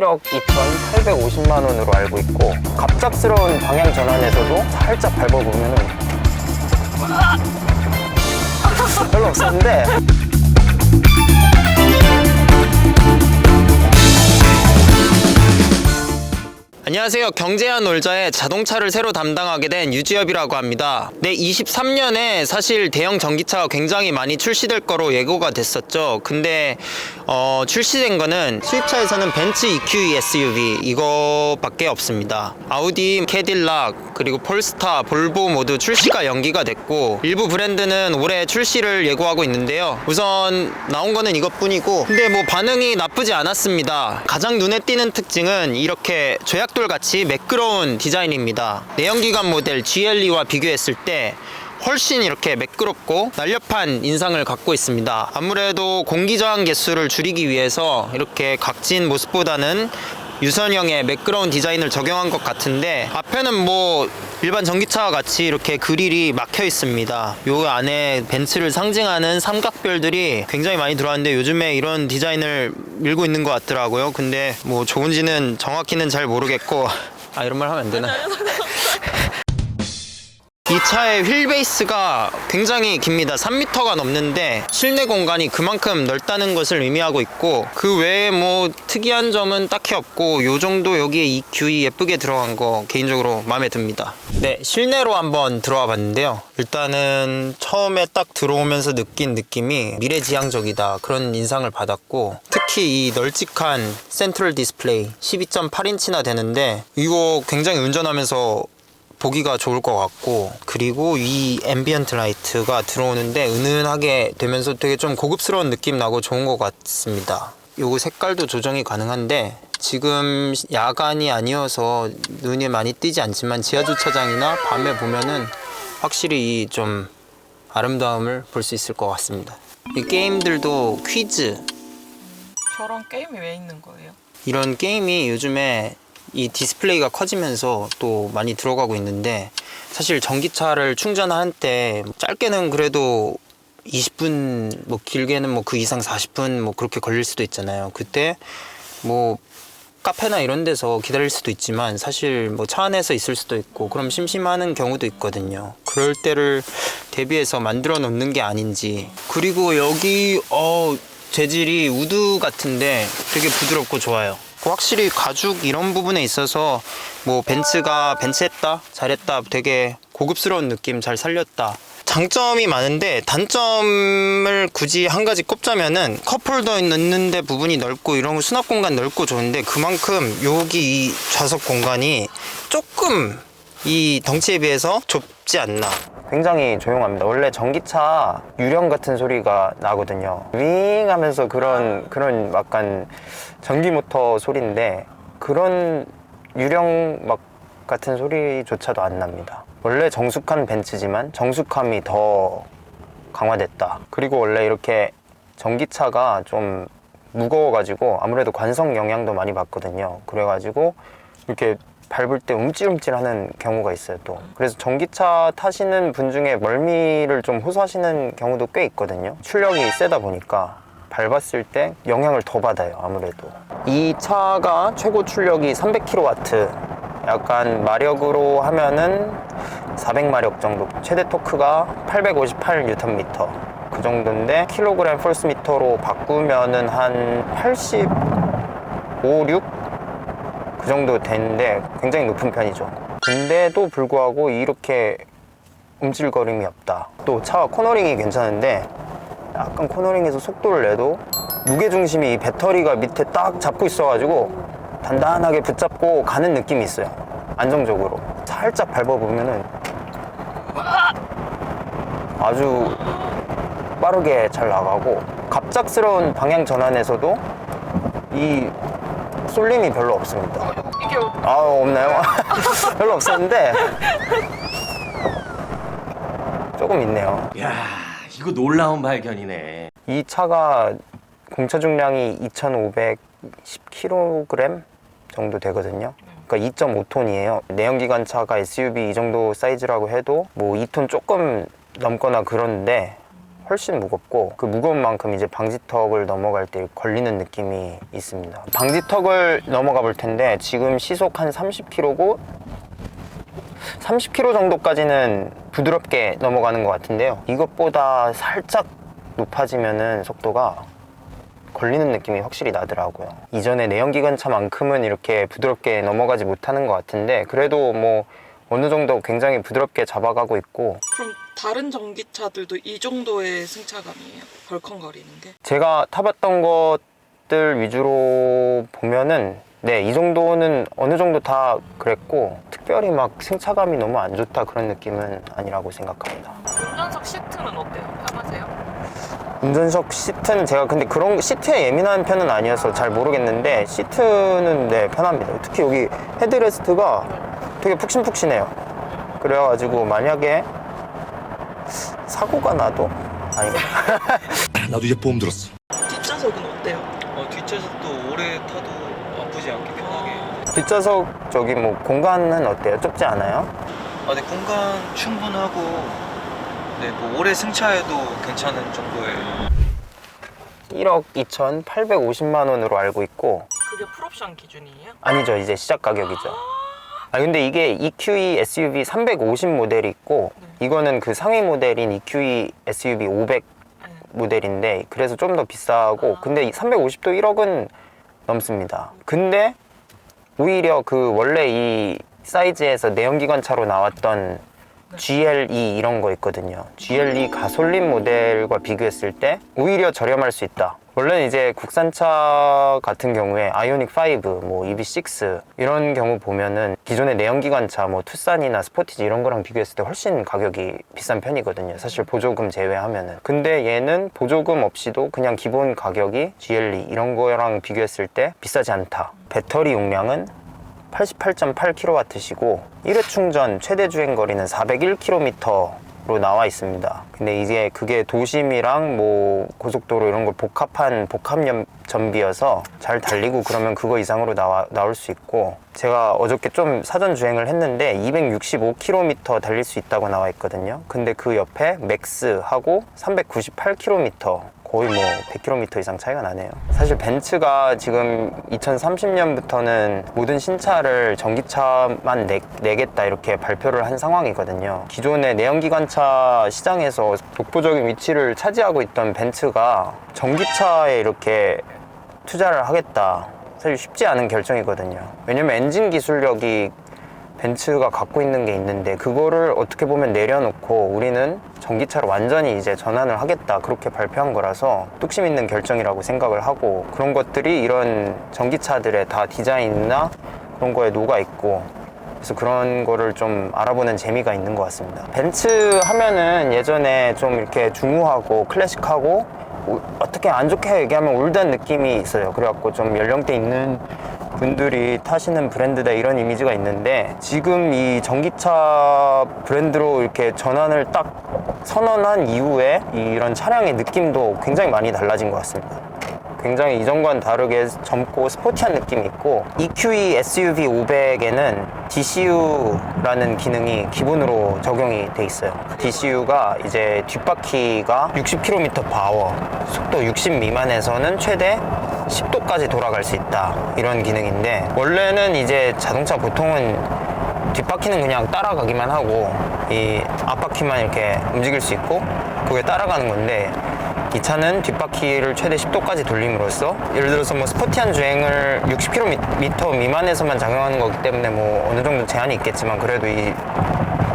1억 2,850만 원으로 알고 있고 갑작스러운 방향 전환에서도 살짝 밟아보면은 별로 없었는데 안녕하세요. 경제한 놀자의 자동차를 새로 담당하게 된 유지엽이라고 합니다. 네, 23년에 사실 대형 전기차가 굉장히 많이 출시될 거로 예고가 됐었죠. 근데 어, 출시된 거는 수입차에서는 벤츠 EQE SUV 이거밖에 없습니다. 아우디, 캐딜락, 그리고 폴스타, 볼보 모두 출시가 연기가 됐고 일부 브랜드는 올해 출시를 예고하고 있는데요. 우선 나온 거는 이것뿐이고 근데 뭐 반응이 나쁘지 않았습니다. 가장 눈에 띄는 특징은 이렇게 조약돌 같이 매끄러운 디자인입니다. 내연기관 모델 GLE와 비교했을 때 훨씬 이렇게 매끄럽고 날렵한 인상을 갖고 있습니다. 아무래도 공기 저항 개수를 줄이기 위해서 이렇게 각진 모습보다는 유선형의 매끄러운 디자인을 적용한 것 같은데 앞에는 뭐 일반 전기차와 같이 이렇게 그릴이 막혀 있습니다. 요 안에 벤츠를 상징하는 삼각별들이 굉장히 많이 들어왔는데 요즘에 이런 디자인을 밀고 있는 것 같더라고요. 근데 뭐 좋은지는 정확히는 잘 모르겠고 아 이런 말 하면 안 되나? 이 차의 휠 베이스가 굉장히 깁니다. 3m가 넘는데 실내 공간이 그만큼 넓다는 것을 의미하고 있고 그 외에 뭐 특이한 점은 딱히 없고 요 정도 여기에 이 큐이 예쁘게 들어간 거 개인적으로 마음에 듭니다. 네, 실내로 한번 들어와 봤는데요. 일단은 처음에 딱 들어오면서 느낀 느낌이 미래지향적이다 그런 인상을 받았고 특히 이 널찍한 센트럴 디스플레이 12.8인치나 되는데 이거 굉장히 운전하면서 보기가 좋을 것 같고 그리고 이 앰비언트 라이트가 들어오는데 은은하게 되면서 되게 좀 고급스러운 느낌 나고 좋은 것 같습니다. 요거 색깔도 조정이 가능한데 지금 야간이 아니어서 눈이 많이 띄지 않지만 지하주차장이나 밤에 보면은 확실히 이좀 아름다움을 볼 수 있을 것 같습니다. 이 게임들도 퀴즈. 저런 게임이 왜 있는 거예요? 이런 게임이 요즘에 이 디스플레이가 커지면서 또 많이 들어가고 있는데 사실 전기차를 충전할 때 짧게는 그래도 20분 뭐 길게는 뭐 그 이상 40분 뭐 그렇게 걸릴 수도 있잖아요. 그때 뭐 카페나 이런 데서 기다릴 수도 있지만 사실 뭐 차 안에서 있을 수도 있고 그럼 심심하는 경우도 있거든요. 그럴 때를 대비해서 만들어 놓는 게 아닌지. 그리고 여기 어 재질이 우드 같은데 되게 부드럽고 좋아요. 확실히 가죽 이런 부분에 있어서 뭐 벤츠가 벤츠했다 잘했다 되게 고급스러운 느낌 잘 살렸다. 장점이 많은데 단점을 굳이 한 가지 꼽자면은 컵홀더 넣는데 부분이 넓고 이런 거 수납 공간 넓고 좋은데 그만큼 여기 이 좌석 공간이 조금 이 덩치에 비해서 좁지 않나 굉장히 조용합니다. 원래 전기차 유령 같은 소리가 나거든요. 윙 하면서 그런, 그런 약간 전기 모터 소리인데 그런 유령 막 같은 소리조차도 안 납니다. 원래 정숙한 벤츠지만 정숙함이 더 강화됐다. 그리고 원래 이렇게 전기차가 좀 무거워가지고 아무래도 관성 영향도 많이 받거든요. 그래가지고 이렇게 밟을 때 움찔움찔하는 경우가 있어요 또. 그래서 전기차 타시는 분 중에 멀미를 좀 호소하시는 경우도 꽤 있거든요. 출력이 세다 보니까 밟았을 때 영향을 더 받아요 아무래도. 이 차가 최고 출력이 300kW 약간 마력으로 하면은 400마력 정도. 최대 토크가 858Nm 그 정도인데 킬로그램 폴스 미터로 바꾸면은 한 85, 6 그 정도 되는데 굉장히 높은 편이죠. 근데도 불구하고 이렇게 움찔거림이 없다. 또 차가 코너링이 괜찮은데 약간 코너링에서 속도를 내도 무게 중심이 이 배터리가 밑에 딱 잡고 있어가지고 단단하게 붙잡고 가는 느낌이 있어요. 안정적으로 살짝 밟아보면은 아주 빠르게 잘 나가고 갑작스러운 방향 전환에서도 이 쏠림이 별로 없습니다. 이게 어- 아 없나요? 별로 없었는데 조금 있네요. 야 이거 놀라운 발견이네. 이 차가 공차 중량이 2,510kg 정도 되거든요. 그러니까 2.5톤이에요. 내연기관 차가 SUV 이 정도 사이즈라고 해도 뭐 2톤 조금 넘거나 그런데 훨씬 무겁고 그 무거운 만큼 이제 방지턱을 넘어갈 때 걸리는 느낌이 있습니다. 방지턱을 넘어가 볼 텐데 지금 시속 한 30km고 30km 정도까지는 부드럽게 넘어가는 것 같은데요. 이것보다 살짝 높아지면은 속도가 걸리는 느낌이 확실히 나더라고요. 이전에 내연기관차만큼은 이렇게 부드럽게 넘어가지 못하는 것 같은데 그래도 뭐 어느 정도 굉장히 부드럽게 잡아가고 있고 그럼 다른 전기차들도 이 정도의 승차감이에요? 벌컹거리는 게? 제가 타봤던 것들 위주로 보면은 네, 이 정도는 어느 정도 다 그랬고 특별히 막 승차감이 너무 안 좋다 그런 느낌은 아니라고 생각합니다. 운전석 시트는 어때요? 편하세요? 운전석 시트는 제가 근데 그런 시트에 예민한 편은 아니어서 잘 모르겠는데 시트는 네 편합니다. 특히 여기 헤드레스트가 되게 푹신푹신해요. 그래가지고 만약에 사고가 나도 아니 나도 이제 보험 들었어. 뒷좌석은 어때요? 어, 뒷좌석도 오래 타도 아프지 않게 편하게. 뒷좌석 저기 뭐 공간은 어때요? 좁지 않아요? 아, 네, 공간 충분하고, 네, 뭐 오래 승차해도 괜찮은 정도의 1억 2,850만 원으로 알고 있고 그게 풀옵션 기준이에요? 아니죠 이제 시작 가격이죠. 아 근데 이게 EQE SUV 350 모델이 있고 이거는 그 상위 모델인 EQE SUV 500 네. 모델인데 그래서 좀 더 비싸고 근데 350도 1억은 넘습니다. 근데 오히려 그 원래 이 사이즈에서 내연기관차로 나왔던 GLE 이런 거 있거든요. GLE 가솔린 모델과 비교했을 때 오히려 저렴할 수 있다. 원래는 이제 국산차 같은 경우에 아이오닉 5, 뭐 EV6 이런 경우 보면은 기존의 내연기관차 뭐 투싼이나 스포티지 이런 거랑 비교했을 때 훨씬 가격이 비싼 편이거든요. 사실 보조금 제외하면은. 근데 얘는 보조금 없이도 그냥 기본 가격이 GLE 이런 거랑 비교했을 때 비싸지 않다. 배터리 용량은 88.8kW시고 1회 충전 최대 주행 거리는 401km로 나와 있습니다. 근데 이제 그게 도심이랑 뭐 고속도로 이런 걸 복합한 복합 연- 전비여서 잘 달리고 그러면 그거 이상으로 나와, 나올 수 있고 제가 어저께 좀 사전 주행을 했는데 265km 달릴 수 있다고 나와 있거든요. 근데 그 옆에 맥스하고 398km 거의 뭐 100km 이상 차이가 나네요. 사실 벤츠가 지금 2030년부터는 모든 신차를 전기차만 내, 내겠다 이렇게 발표를 한 상황이거든요. 기존의 내연기관차 시장에서 독보적인 위치를 차지하고 있던 벤츠가 전기차에 이렇게 투자를 하겠다. 사실 쉽지 않은 결정이거든요. 왜냐면 엔진 기술력이 벤츠가 갖고 있는 게 있는데 그거를 어떻게 보면 내려놓고 우리는 전기차로 완전히 이제 전환을 하겠다 그렇게 발표한 거라서 뚝심 있는 결정이라고 생각을 하고 그런 것들이 이런 전기차들의 다 디자인이나 그런 거에 녹아 있고 그래서 그런 거를 좀 알아보는 재미가 있는 것 같습니다. 벤츠 하면은 예전에 좀 이렇게 중후하고 클래식하고 오- 어떻게 안 좋게 얘기하면 올드한 느낌이 있어요. 그래갖고 좀 연령대 있는 분들이 타시는 브랜드다 이런 이미지가 있는데 지금 이 전기차 브랜드로 이렇게 전환을 딱 선언한 이후에 이런 차량의 느낌도 굉장히 많이 달라진 것 같습니다. 굉장히 이전과는 다르게 젊고 스포티한 느낌이 있고 EQE SUV 500에는 DCU라는 기능이 기본으로 적용이 돼 있어요. DCU가 이제 뒷바퀴가 60km 파워, 속도 60 미만에서는 최대 10도까지 돌아갈 수 있다. 이런 기능인데 원래는 이제 자동차 보통은 뒷바퀴는 그냥 따라가기만 하고 이 앞바퀴만 이렇게 움직일 수 있고 그게 따라가는 건데 이 차는 뒷바퀴를 최대 10도까지 돌림으로써 예를 들어서 뭐 스포티한 주행을 60km 미만에서만 작용하는 거기 때문에 뭐 어느 정도 제한이 있겠지만 그래도 이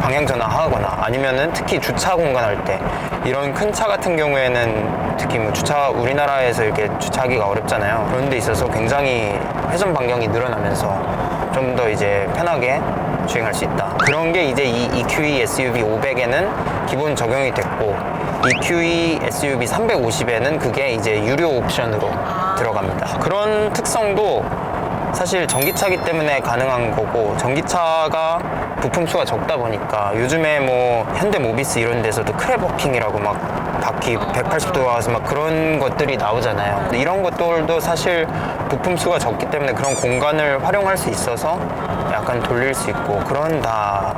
방향 전환하거나 아니면은 특히 주차 공간할 때 이런 큰 차 같은 경우에는 특히 뭐 주차 우리나라에서 이렇게 주차하기가 어렵잖아요. 그런 데 있어서 굉장히 회전 반경이 늘어나면서 좀 더 이제 편하게 주행할 수 있다. 그런 게 이제 이 EQE SUV 500에는 기본 적용이 됐고 EQE SUV 350에는 그게 이제 유료 옵션으로 들어갑니다. 그런 특성도 사실 전기차기 때문에 가능한 거고 전기차가 부품 수가 적다 보니까 요즘에 뭐 현대 모비스 이런 데서도 크랩워킹이라고 막 바퀴 180도 와서 막 그런 것들이 나오잖아요. 이런 것들도 사실 부품 수가 적기 때문에 그런 공간을 활용할 수 있어서 약간 돌릴 수 있고 그런 다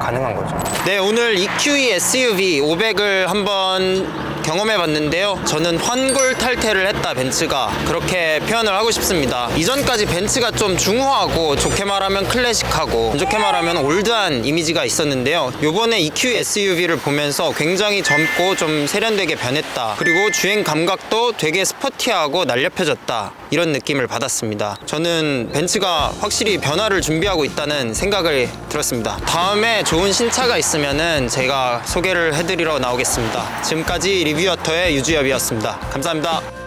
가능한 거죠. 네, 오늘 EQE SUV 500을 한번 경험해 봤는데요. 저는 환골탈태를 했다 벤츠가 그렇게 표현을 하고 싶습니다. 이전까지 벤츠가 좀 중후하고 좋게 말하면 클래식하고 안 좋게 말하면 올드한 이미지가 있었는데요. 요번에 EQ SUV를 보면서 굉장히 젊고 좀 세련되게 변했다. 그리고 주행 감각도 되게 스포티하고 날렵해졌다. 이런 느낌을 받았습니다. 저는 벤츠가 확실히 변화를 준비하고 있다는 생각을 들었습니다. 다음에 좋은 신차가 있으면은 제가 소개를 해드리러 나오겠습니다. 지금까지 리뷰어터의 유주엽이었습니다. 감사합니다.